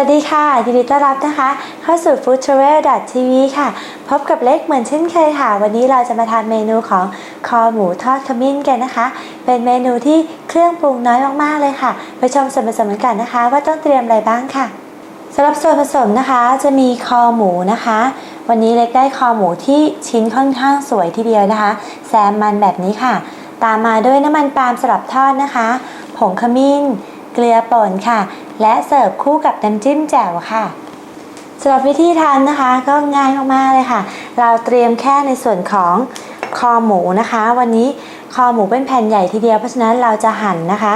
วัสดีค่ะยินดีต้อนรับนะคะ เข้าสู่ Food Travel TV ค่ะ พบกับเล็กเหมือนเช่นเคยค่ะ วันนี้เราจะมาทานเมนูของคอหมูทอดขมิ้นกันนะคะ เป็นเมนูที่เครื่องปรุงน้อยมากๆเลยค่ะ ไปชมส่วนผสมกันนะคะ ว่าต้องเตรียมอะไรบ้างค่ะสำหรับส่วนผสมนะคะ จะมีคอหมูนะคะ วันนี้เล็กได้คอหมูที่ชิ้นค่อนข้างสวยทีเดียวนะคะ แซมมันแบบนี้ค่ะ ตามมาด้วยน้ำมันปาล์มสำหรับทอดนะคะ ผงขมิ้น เกลือป่นค่ะ และเสิร์ฟคู่กับน้ำจิ้มแจ่วค่ะสำหรับวิธีทานนะคะก็ง่ายมากๆเลยค่ะ เราเตรียมแค่ในส่วนของคอหมูนะคะ วันนี้คอหมูเป็นแผ่นใหญ่ทีเดียวเพราะฉะนั้นเราจะหั่นนะคะ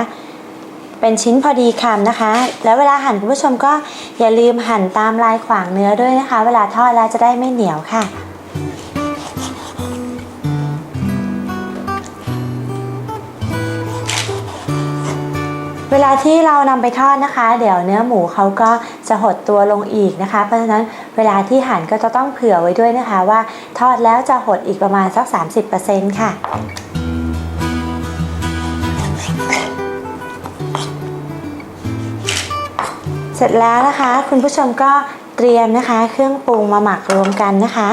เป็นชิ้นพอดีคำนะคะ แล้วเวลาหั่นคุณผู้ชมก็อย่าลืมหั่นตามลายขวางเนื้อด้วยนะคะ เวลาทอดแล้วจะได้ไม่เหนียวค่ะ เวลาที่เรานำไปทอดนะคะ เดี๋ยวเนื้อหมูเขาก็จะหดตัวลงอีกนะคะ เพราะฉะนั้นเวลาที่หั่นก็จะต้องเผื่อไว้ด้วยนะคะ ว่าทอดแล้วจะหดอีกประมาณสัก 30%ค่ะเสร็จแล้วนะคะ คุณผู้ชมก็เตรียมนะคะ เครื่องปรุงมาหมักรวมกันนะคะ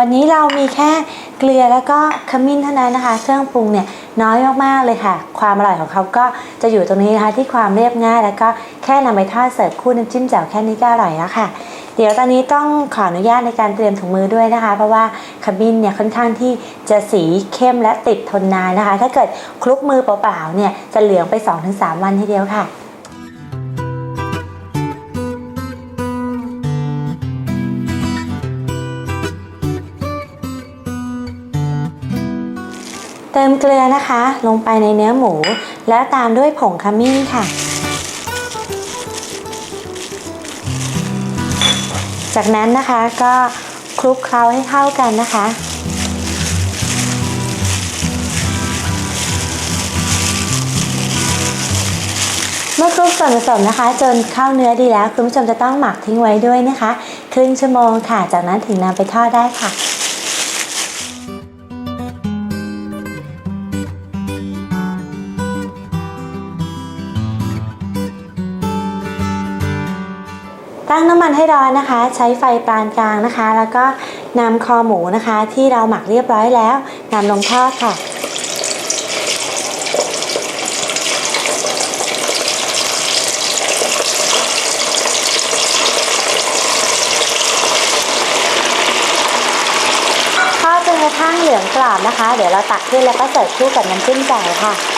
วันนี้เรามีแค่เกลือแล้วก็ขมิ้นเท่านั้นนะคะ เครื่องปรุงเนี่ยน้อยมากๆเลยค่ะ ความอร่อยของเขาก็จะอยู่ตรงนี้นะคะที่ความเรียบง่าย แล้วก็แค่นำไปทอดเสิร์ฟคู่น้ำจิ้มแจ่วแค่นี้ก็อร่อยแล้วค่ะ เดี๋ยวตอนนี้ต้องขออนุญาตในการเตรียมถุงมือด้วยนะคะ เพราะว่าขมิ้นเนี่ยค่อนข้างที่จะสีเข้มและติดทนนานนะคะ ถ้าเกิดคลุกมือเปล่าๆเนี่ยจะเหลืองไป 2-3 วันทีเดียวค่ะ เติมเกลือนะคะ ลงไปในเนื้อหมู แล้วตามด้วยผงขมิ้นค่ะ จากนั้นนะคะก็คลุกเคล้าให้เข้ากันนะคะ เมื่อคลุกส่วนผสมนะคะ จนเข้าเนื้อดีแล้ว คุณผู้ชมจะต้องหมักทิ้งไว้ด้วยนะคะ ครึ่งชั่วโมงค่ะ จากนั้นถึงนำไปทอดได้ค่ะ ตั้งน้ำมันให้ร้อนนะคะ ใช้ไฟปานกลางนะคะ แล้วก็นำคอหมูนะคะ ที่เราหมักเรียบร้อยแล้วนำลงทอดค่ะทอดจนกระทั่งเหลืองกรอบนะคะ เดี๋ยวเราตักขึ้นแล้วก็เสิร์ฟคู่กับน้ำจิ้มแจ่วค่ะ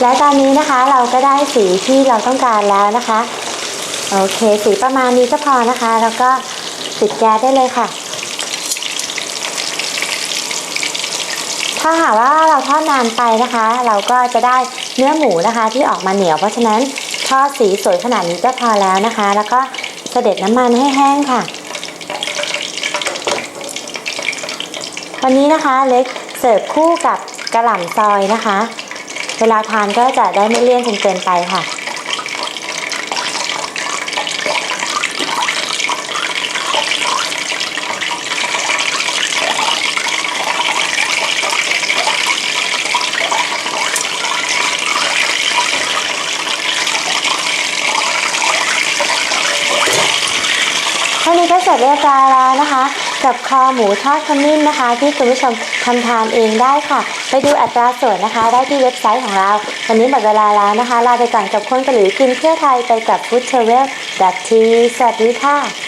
และตอนนี้นะคะเราก็ได้สีที่เราต้องการแล้วนะคะ โอเค สีประมาณนี้ก็พอนะคะ แล้วก็ปิดแก๊สได้เลยค่ะ ถ้าหากว่าเราทอดนานไปนะคะ เราก็จะได้เนื้อหมูนะคะ ที่ออกมาเหนียวเพราะฉะนั้นทอดสีสวยขนาดนี้ก็พอแล้วนะคะ แล้วก็เสด็จน้ำมันให้แห้งค่ะ วันนี้นะคะเล็กเสิร์ฟคู่กับกระหล่ำซอยนะคะ เวลาทานก็จะได้ไม่เลี่ยนจนเกินไปค่ะ เท่านี้ก็เสร็จเรียบร้อยแล้วนะคะ กับคอหมูทอดขมิ้นนะคะ ที่คุณผู้ชมทำทานเองได้ค่ะ ไปดูอัตราส่วนนะคะ ได้ที่เว็บไซต์ของเรา วันนี้หมดเวลาแล้วนะคะ ลาไปก่อนกับคนเกาหรือกินเที่ยวไทยไปกับ foodtravel.tv สวัสดีค่ะ